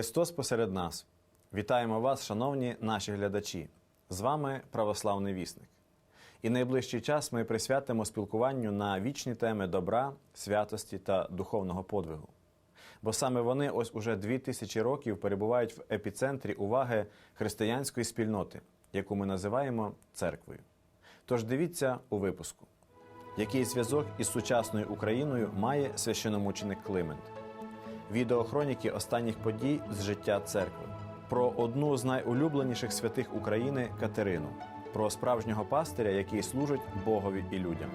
Христос посеред нас. Вітаємо вас, шановні наші глядачі. З вами православний вісник. І найближчий час ми присвятимо спілкуванню на вічні теми добра, святості та духовного подвигу. Бо саме вони ось уже дві тисячі років перебувають в епіцентрі уваги християнської спільноти, яку ми називаємо церквою. Тож дивіться у випуску, який зв'язок із сучасною Україною має священомученик Климент відеохроніки останніх подій з життя церкви, про одну з найулюбленіших святих України Катерину, про справжнього пастиря, який служить Богові і людям.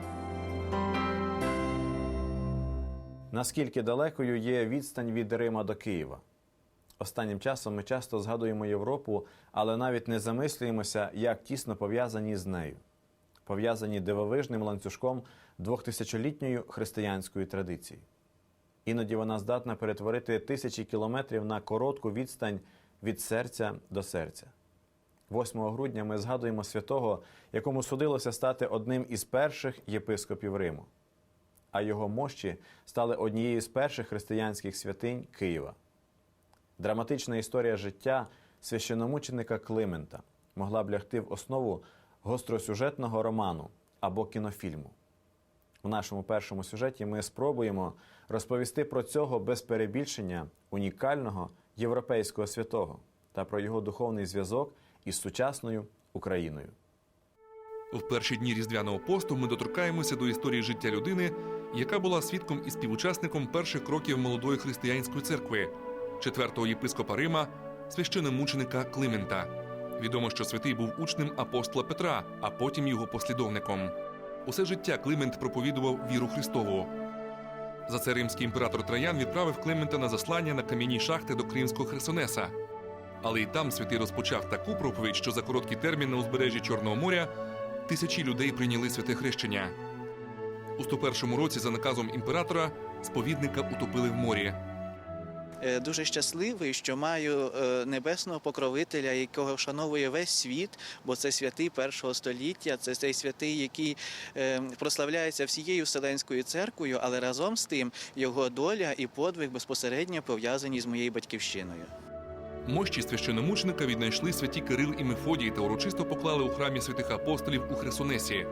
Наскільки далекою є відстань від Рима до Києва? Останнім часом ми часто згадуємо Європу, але навіть не замислюємося, як тісно пов'язані з нею, пов'язані дивовижним ланцюжком двохтисячолітньою християнською традицією. Іноді вона здатна перетворити тисячі кілометрів на коротку відстань від серця до серця. 8 грудня ми згадуємо святого, якому судилося стати одним із перших єпископів Риму, а його мощі стали однією з перших християнських святинь Києва. Драматична історія життя священомученика Климента могла б лягти в основу гостросюжетного роману або кінофільму. У нашому першому сюжеті ми спробуємо розповісти про цього без перебільшення унікального європейського святого та про його духовний зв'язок із сучасною Україною. В перші дні різдвяного посту ми доторкаємося до історії життя людини, яка була свідком і співучасником перших кроків молодої християнської церкви, четвертого єпископа Рима, священомученика Климента. Відомо, що святий був учнем апостола Петра, а потім його послідовником. Усе життя Климент проповідував віру Христову. За це римський імператор Траян відправив Климента на заслання на кам'яні шахти до Кримського Херсонеса. Але й там святий розпочав таку проповідь, що за короткий термін на узбережжі Чорного моря тисячі людей прийняли святе хрещення. У 101 році, за наказом імператора, сповідника утопили в морі. Е, Дуже щасливий, що маю е, небесного покровителя, якого вшановує весь світ, бо це святий першого століття, це цей святий, який е, прославляється всією вселенською церквою, але разом з тим його доля і подвиг безпосередньо пов'язані з моєю батьківщиною. Мощі священомученика віднайшли святі Кирил і Мефодій та урочисто поклали у храмі святих апостолів у Херсонесі.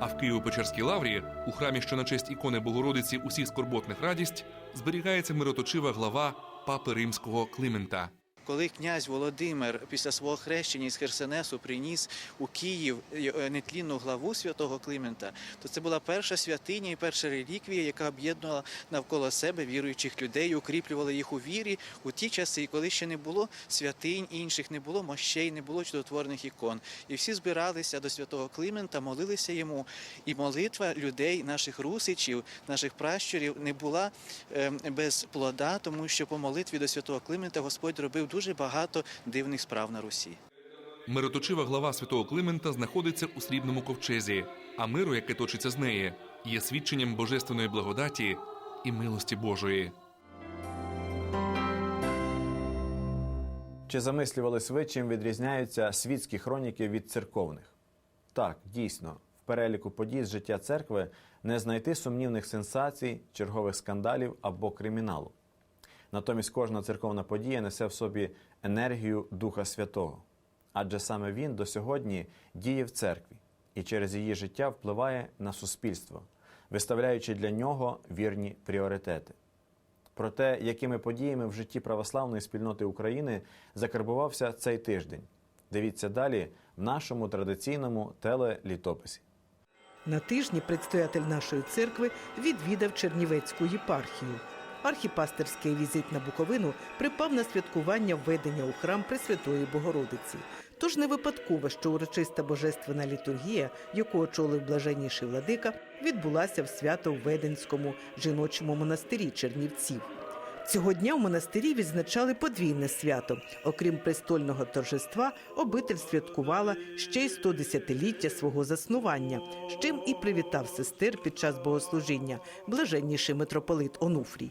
А в Києво-Печерській лаврі, у храмі, що на честь ікони Богородиці усіх скорботних радість, зберігається мироточива глава папи римського Климента. Коли князь Володимир після свого хрещення із Херсонесу приніс у Київ е, нетлінну главу святого Климента, то це була перша святиня і перша реліквія, яка об'єднувала навколо себе віруючих людей, укріплювала їх у вірі у ті часи, коли ще не було святинь інших, не було мощей, не було чудотворних ікон. І всі збиралися до святого Климента, молилися йому. І молитва людей, наших русичів, наших пращурів, не була е, без плода, тому що по молитві до святого Климента Господь робив дуже багато дивних справ на Русі. Мироточива глава святого Климента знаходиться у срібному ковчезі, а миру, яке точиться з неї, є свідченням божественної благодаті і милості Божої. Чи замислювались ви, чим відрізняються світські хроніки від церковних? Так, дійсно, в переліку подій з життя церкви не знайти сумнівних сенсацій, чергових скандалів або криміналу. Натомість кожна церковна подія несе в собі енергію Духа Святого, адже саме він до сьогодні діє в церкві і через її життя впливає на суспільство, виставляючи для нього вірні пріоритети. Про те, якими подіями в житті православної спільноти України закарбувався цей тиждень. Дивіться далі в нашому традиційному телелітописі. На тижні предстоятель нашої церкви відвідав Чернівецьку єпархію. Архіпастерський візит на Буковину припав на святкування введення у храм Пресвятої Богородиці. Тож не випадково, що урочиста божественна літургія, яку очолив блаженніший владика, відбулася в свято-введенському жіночому монастирі Чернівців. Цього дня в монастирі відзначали подвійне свято. Окрім престольного торжества, обитель святкувала ще й 110-ліття свого заснування, з чим і привітав сестер під час богослужіння блаженніший митрополит Онуфрій.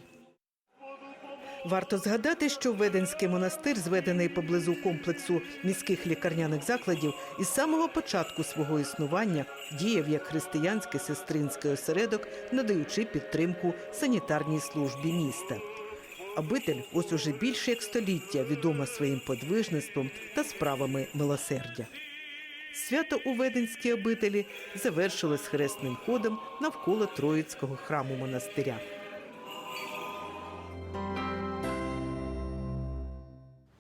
Варто згадати, що Веденський монастир, зведений поблизу комплексу міських лікарняних закладів, із самого початку свого існування діяв як християнський сестринський осередок, надаючи підтримку санітарній службі міста. Обитель ось уже більше як століття відома своїм подвижництвом та справами милосердя. Свято у Веденській обителі завершилось хресним ходом навколо Троїцького храму монастиря.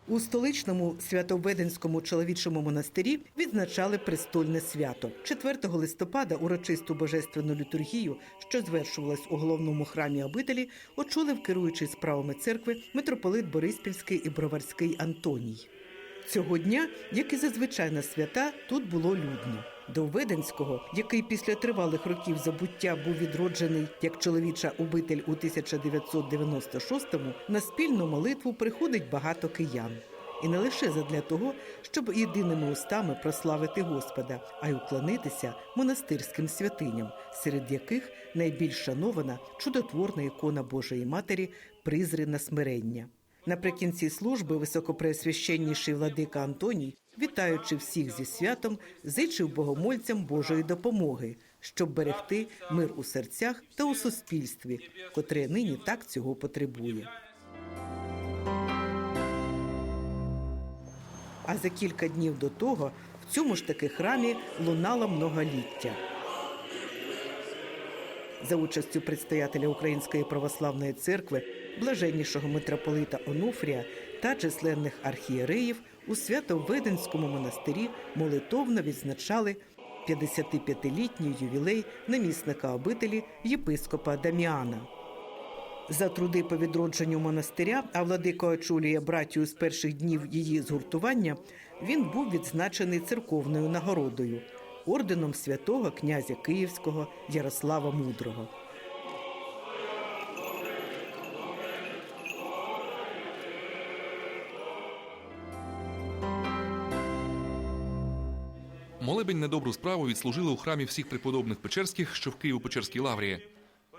У столичному святоведенському чоловічому монастирі відзначали престольне свято. 4 листопада урочисту божественну літургію, що звершувалась у головному храмі обителі, очолив керуючий справами церкви митрополит Бориспільський і Броварський Антоній. Цього дня, як і зазвичай на свята, тут було людно. До Веденського, який після тривалих років забуття був відроджений як чоловіча обитель у 1996-му, на спільну молитву приходить багато киян. І не лише задля того, щоб єдиними устами прославити Господа, а й уклонитися монастирським святиням, серед яких найбільш шанована чудотворна ікона Божої Матері Призри на смирення. Наприкінці служби високопреосвященніший владика Антоній, вітаючи всіх зі святом, зичив богомольцям Божої допомоги, щоб берегти мир у серцях та у суспільстві, котре нині так цього потребує. А за кілька днів до того в цьому ж таки храмі лунало многоліття. За участю предстоятеля Української православної церкви, блаженнішого митрополита Онуфрія та численних архієреїв у Свято-Веденському монастирі молитовно відзначали 55-літній ювілей намісника обителі єпископа Даміана. За труди по відродженню монастиря, а владика очолює братію з перших днів її згуртування, він був відзначений церковною нагородою орденом святого князя Київського Ярослава Мудрого. Молебень на добру справу відслужили у храмі всіх преподобних Печерських, що в Києво-Печерській лаврі.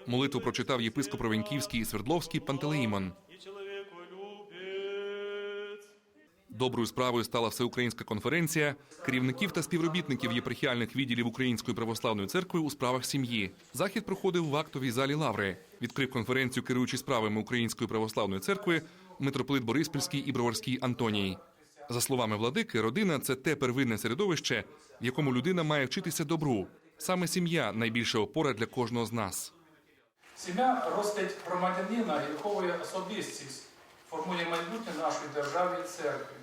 Молитву прочитав єпископ Ровеньківський і Свердловський Пантелеїмон. Доброю справою стала всеукраїнська конференція керівників та співробітників єпархіальних відділів Української православної церкви у справах сім'ї. Захід проходив в актовій залі Лаври. Відкрив конференцію керуючий справами Української православної церкви митрополит Бориспільський і Броварський Антоній. За словами владики, родина це те первинне середовище, в якому людина має вчитися добру. Саме сім'я найбільша опора для кожного з нас. Сім'я ростить громадянина і виховує особистість, формує майбутнє нашої держави і церкви.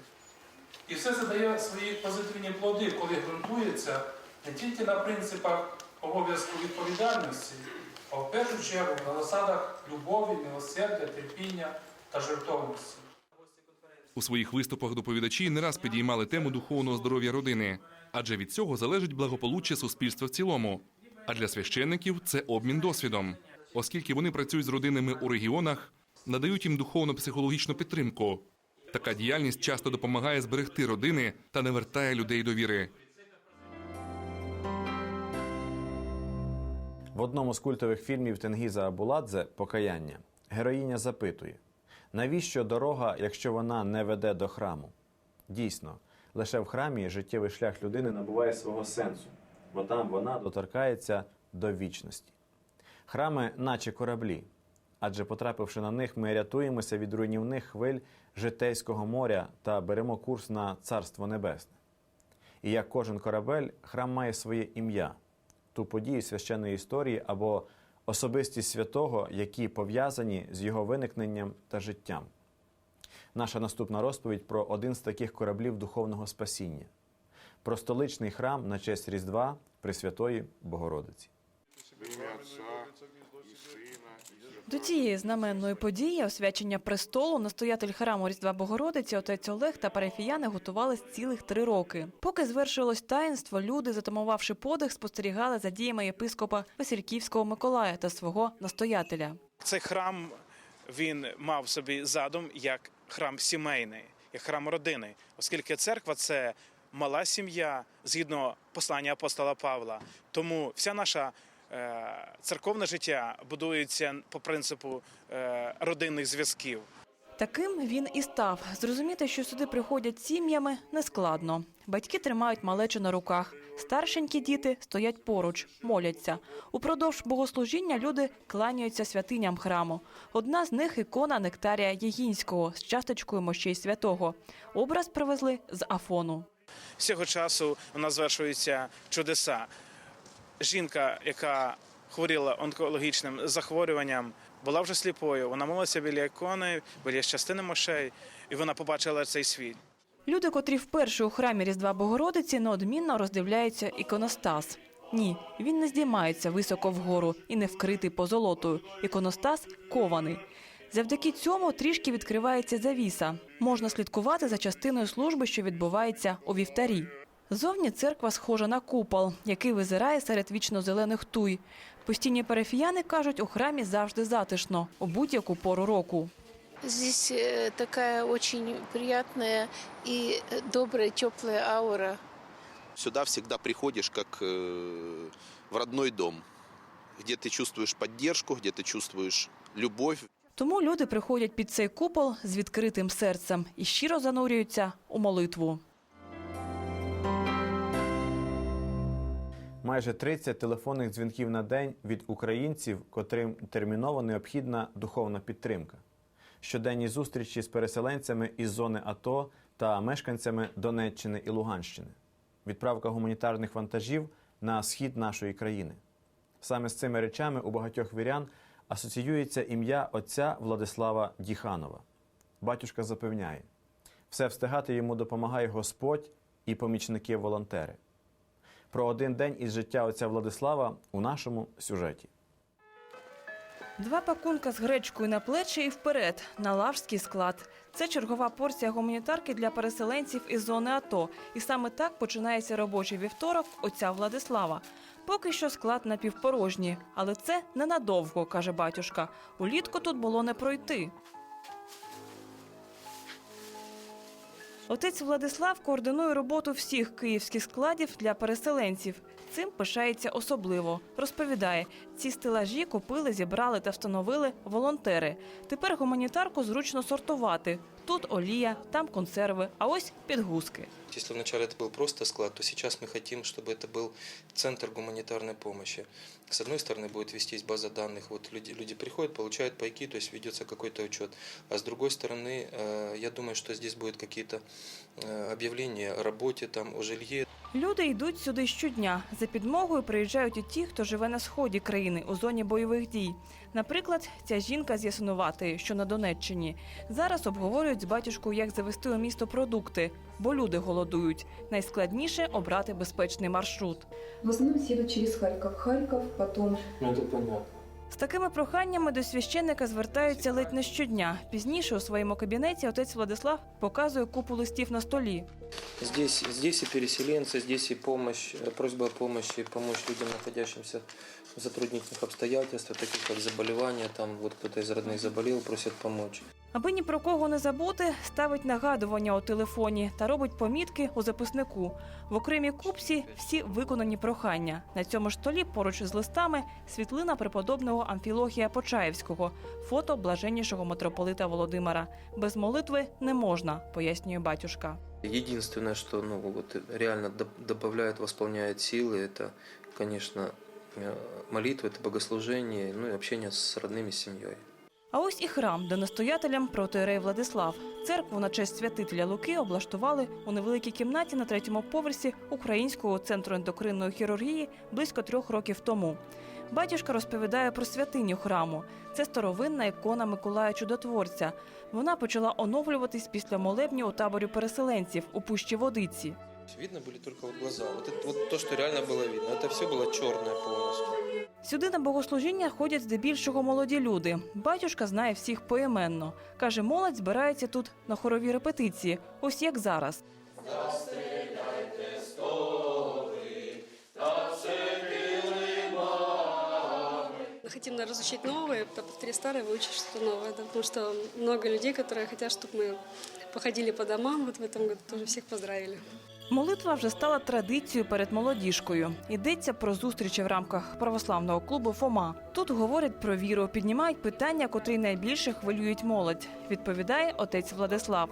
І все це дає свої позитивні плоди, коли ґрунтується не тільки на принципах обов'язку відповідальності, а в першу чергу на засадах любові, милосердя, терпіння та жертовності. У своїх виступах доповідачі не раз підіймали тему духовного здоров'я родини, адже від цього залежить благополуччя суспільства в цілому. А для священників це обмін досвідом, оскільки вони працюють з родинами у регіонах, надають їм духовно-психологічну підтримку. Така діяльність часто допомагає зберегти родини та не вертає людей до віри. В одному з культових фільмів Тенгіза Абуладзе Покаяння героїня запитує: навіщо дорога, якщо вона не веде до храму? Дійсно, лише в храмі життєвий шлях людини набуває свого сенсу, бо там вона доторкається до вічності. Храми, наче кораблі, адже потрапивши на них, ми рятуємося від руйнівних хвиль житейського моря та беремо курс на Царство Небесне. І як кожен корабель, храм має своє ім'я, ту подію священної історії або особистість святого, які пов'язані з його виникненням та життям. Наша наступна розповідь про один з таких кораблів духовного спасіння, про столичний храм на честь Різдва Пресвятої Богородиці. До цієї знаменної події освячення престолу настоятель храму Різдва Богородиці, отець Олег та парафіяни готувались цілих три роки. Поки звершилось таїнство, люди, затамувавши подих, спостерігали за діями єпископа Васильківського Миколая та свого настоятеля. Цей храм він мав собі задум як храм сімейний, як храм родини, оскільки церква це мала сім'я згідно послання апостола Павла. Тому вся наша церковне життя будується по принципу е, родинних зв'язків. Таким він і став. Зрозуміти, що сюди приходять сім'ями, нескладно. Батьки тримають малечу на руках. Старшенькі діти стоять поруч, моляться. Упродовж богослужіння люди кланяються святиням храму. Одна з них ікона Нектарія Єгінського з часточкою мощей святого. Образ привезли з Афону. З цього часу у нас звершуються чудеса. Жінка, яка хворіла онкологічним захворюванням, була вже сліпою. Вона молилася біля ікони, біля частини мощей, і вона побачила цей світ. Люди, котрі вперше у храмі Різдва Богородиці, неодмінно роздивляються іконостас. Ні, він не здіймається високо вгору і не вкритий позолотою. Іконостас кований. Завдяки цьому трішки відкривається завіса. Можна слідкувати за частиною служби, що відбувається у вівтарі. Зовні церква схожа на купол, який визирає серед вічно-зелених туй. Постійні парафіяни кажуть, у храмі завжди затишно, у будь-яку пору року. Здесь э, такая очень приятная и э, добрая, теплая аура. Сюда всегда приходишь как э, в родной дом, где ты чувствуешь поддержку, где ты чувствуешь любовь. Тому люди приходять під цей купол з відкритим серцем і щиро занурюються у молитву. Майже 30 телефонних дзвінків на день від українців, котрим терміново необхідна духовна підтримка. Щоденні зустрічі з переселенцями із зони АТО та мешканцями Донеччини і Луганщини. Відправка гуманітарних вантажів на схід нашої країни. Саме з цими речами у багатьох вірян асоціюється ім'я отця Владислава Діханова. Батюшка запевняє, все встигати йому допомагає Господь і помічники-волонтери. Про один день із життя отця Владислава у нашому сюжеті. Два пакунка з гречкою на плечі і вперед на лаврський склад. Це чергова порція гуманітарки для переселенців із зони АТО. І саме так починається робочий вівторок отця Владислава. Поки що склад напівпорожній, але це ненадовго, каже батюшка. Улітку тут було не пройти. Отець Владислав координує роботу всіх київських складів для переселенців. Цим пишається особливо. Розповідає, ці стелажі купили, зібрали та встановили волонтери. Тепер гуманітарку зручно сортувати. Тут олія, там консерви, а ось підгузки. Если вначале это был просто склад, то сейчас мы хотим, чтобы это был центр гуманитарной помощи. С одной стороны будет вестись база данных, вот люди, люди приходят, получают пайки, то есть ведется какой-то учет. А с другой стороны, э, я думаю, что здесь будут какие-то э, объявления о работе, там, о жилье. Люди йдуть сюди щодня. За підмогою приїжджають і ті, хто живе на сході країни у зоні бойових дій. Наприклад, ця жінка з Ясинуватої, що на Донеччині. Зараз обговорюють з батюшкою, як завести у місто продукти, бо люди голодують. Найскладніше обрати безпечний маршрут. В основном все едут через Харьков. Харьков, потом Ну, это понятно. З такими проханнями до священника звертаються ледь не щодня. Пізніше у своєму кабінеті отець Владислав показує купу листів на столі. Здесь, здесь и переселенцы, здесь и помощь, э, просьба о помощи, помочь людям, находящимся затруднительных обстоятельствах, таких как заболевания, там вот кто-то из родных заболел, просят помочь. Аби ні про кого не забути, ставить нагадування у телефоні та робить помітки у записнику. В окремій купці всі виконані прохання. На цьому ж столі поруч з листами світлина преподобного Амфілохія Почаєвського, фото блаженнішого митрополита Володимира. Без молитви не можна, пояснює батюшка. Единственное, что ну, вот, реально доп- добавляет, восполняет силы, это, конечно, э, молитва, это богослужение, ну и общение с родными, с семьей. А ось і храм, де настоятелем протоірей Владислав. Церкву на честь святителя Луки облаштували у невеликій кімнаті на третьому поверсі Українського центру ендокринної хірургії близько трьох років тому. Батюшка розповідає про святиню храму. Це старовинна ікона Миколая Чудотворця. Вона почала оновлюватись після молебню у таборі переселенців у пущі водиці. Видно были только вот глаза. Вот, это, вот то, что реально было видно. Это все было черное полностью. Сюди на богослужіння ходять здебільшого молоді люди. Батюшка знає всіх поіменно. Каже, молодь збирається тут на хорові репетиції, ось як зараз. Хотим наверное, разучить новые, повторить старое, выучить что-то новое. да, потому что много людей, которые хотят, чтобы мы походили по домам. Вот в этом году тоже всех поздравили. Молитва вже стала традицією перед молодіжкою. Йдеться про зустрічі в рамках православного клубу Фома. Тут говорять про віру, піднімають питання, котрі найбільше хвилюють молодь. Відповідає отець Владислав.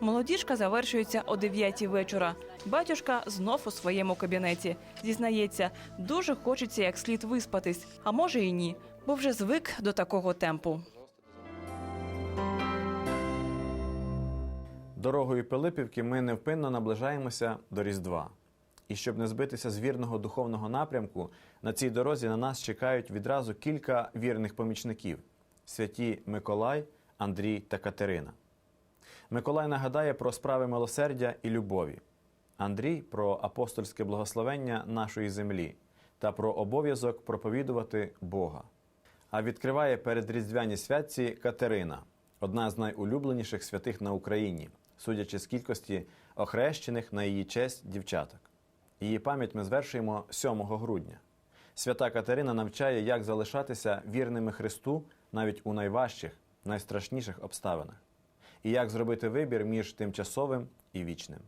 Молодіжка завершується о 9 вечора. Батюшка знов у своєму кабінеті. Зізнається, дуже хочеться як слід виспатись, а може і ні, бо вже звик до такого темпу. Дорогою Пилипівки ми невпинно наближаємося до Різдва. І щоб не збитися з вірного духовного напрямку, на цій дорозі на нас чекають відразу кілька вірних помічників святі Миколай, Андрій та Катерина. Миколай нагадає про справи милосердя і любові, Андрій про апостольське благословення нашої землі та про обов'язок проповідувати Бога. А відкриває передріздвяні святці Катерина, одна з найулюбленіших святих на Україні, судячи з кількості охрещених на її честь дівчаток. Її пам'ять ми звершуємо 7 грудня. Свята Катерина навчає, як залишатися вірними Христу навіть у найважчих, найстрашніших обставинах, і як зробити вибір між тимчасовим і вічним.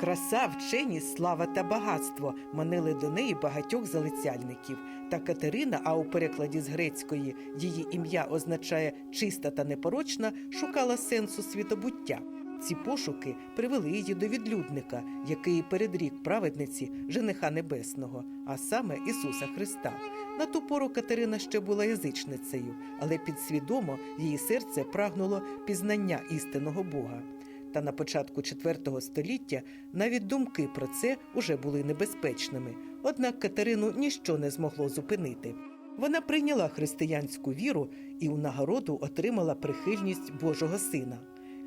Краса, вченість, слава та багатство манили до неї багатьох залицяльників. Та Катерина, а у перекладі з грецької її ім'я означає чиста та непорочна, шукала сенсу світобуття. Ці пошуки привели її до відлюдника, який передрік праведниці жениха небесного, а саме Ісуса Христа. На ту пору Катерина ще була язичницею, але підсвідомо її серце прагнуло пізнання істинного Бога. Та на початку IV століття навіть думки про це уже були небезпечними. Однак Катерину ніщо не змогло зупинити. Вона прийняла християнську віру і у нагороду отримала прихильність Божого Сина.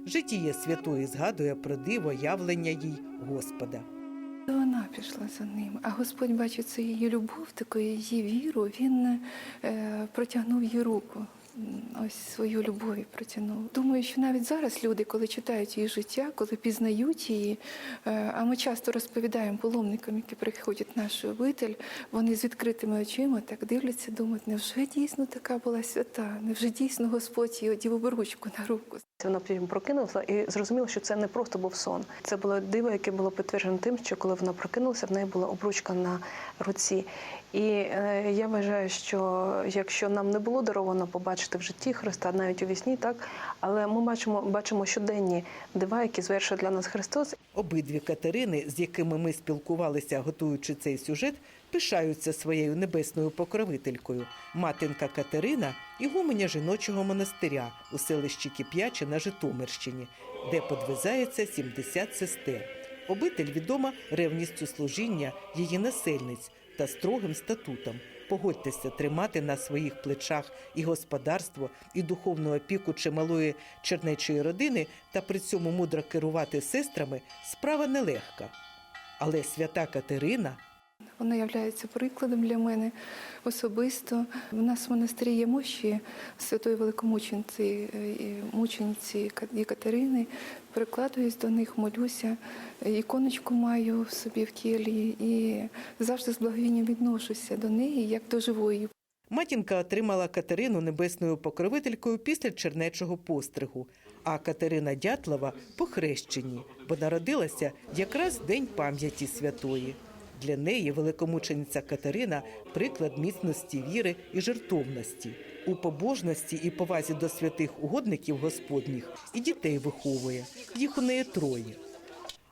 Житіє святої згадує про диво явлення їй Господа. Вона пішла за ним, а Господь бачить це її любов, таку її віру. Він е, протягнув їй руку. Ось свою любов протягнув. Думаю, що навіть зараз люди, коли читають її життя, коли пізнають її, е, а ми часто розповідаємо паломникам, які приходять в наш обитель, вони з відкритими очима так дивляться, думають, невже дійсно така була свята? Невже дійсно Господь її одів обручку на руку? Вона потім прокинулася і зрозуміла, що це не просто був сон. Це було диво, яке було підтверджено тим, що коли вона прокинулася, в неї була обручка на руці. І е, я вважаю, що якщо нам не було даровано побачити в житті Христа, навіть у вісні, так але ми бачимо, бачимо щоденні дива, які звершує для нас Христос. Обидві Катерини, з якими ми спілкувалися, готуючи цей сюжет, пишаються своєю небесною покровителькою. Матінка Катерина ігуменя жіночого монастиря у селищі Кип'яче на Житомирщині, де подвизається 70 сестер. Обитель відома ревністю служіння її насельниць та строгим статутом. Погодьтеся тримати на своїх плечах і господарство, і духовну опіку чималої чернечої родини, та при цьому мудро керувати сестрами справа нелегка. Але свята Катерина Вона є прикладом для мене особисто. У нас в монастирі є мощі святої великомучениці, е, і мучениці Ка- Катерини. Прикладуюсь до них, молюся, іконочку маю в собі в тілі і завжди з благовінням відношуся до неї як до живої. матінка отримала Катерину небесною покровителькою після чернечого постригу, а Катерина Дятлова по хрещенні, бо народилася якраз день пам'яті святої. Для неї великомучениця Катерина приклад міцності віри і жертовності. У побожності і повазі до святих угодників Господніх і дітей виховує. Їх у неї троє.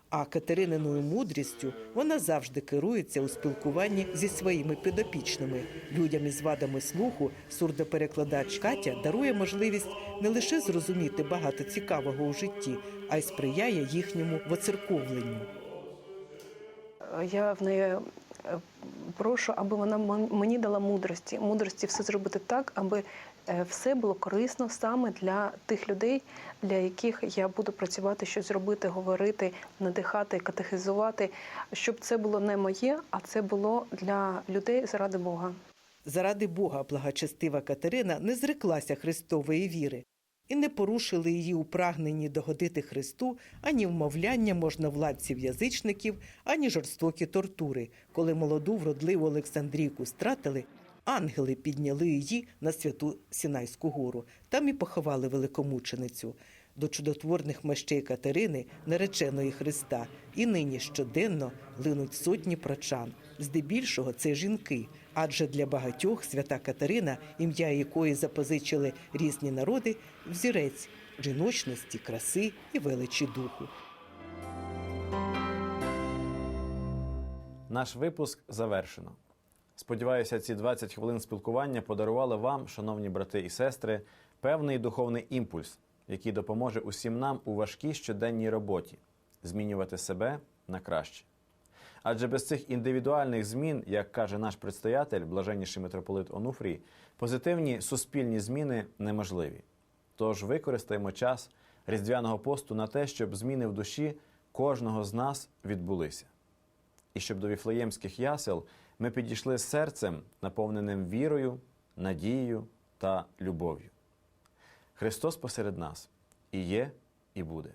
А Катерининою мудрістю вона завжди керується у спілкуванні зі своїми підопічними. Людям із вадами слуху сурдоперекладач Катя дарує можливість не лише зрозуміти багато цікавого у житті, а й сприяє їхньому воцерковленню. Я в неї е, прошу, аби вона мен- мені дала мудрості, мудрості все зробити так, аби е, все було корисно саме для тих людей, для яких я буду працювати, щось робити, говорити, надихати, катехизувати, щоб це було не моє, а це було для людей заради Бога. Заради Бога благочестива Катерина не зреклася Христової віри і не порушили її у прагненні догодити Христу ані вмовляння можновладців язичників, ані жорстокі тортури. Коли молоду вродливу Олександрійку стратили, ангели підняли її на святу Сінайську гору. Там і поховали великомученицю. до чудотворних мощей Катерини, нареченої Христа, і нині щоденно линуть сотні прочан. Здебільшого це жінки, адже для багатьох свята Катерина, ім'я якої запозичили різні народи, взірець жіночності, краси і величі духу. Наш випуск завершено. Сподіваюся, ці 20 хвилин спілкування подарували вам, шановні брати і сестри, певний духовний імпульс, який допоможе усім нам у важкій щоденній роботі змінювати себе на краще. Адже без цих індивідуальних змін, як каже наш предстоятель, блаженніший митрополит Онуфрій, позитивні суспільні зміни неможливі. Тож використаємо час різдвяного посту на те, щоб зміни в душі кожного з нас відбулися і щоб до віфлеємських ясел ми підійшли серцем, наповненим вірою, надією та любов'ю. Христос посеред нас і є, і буде.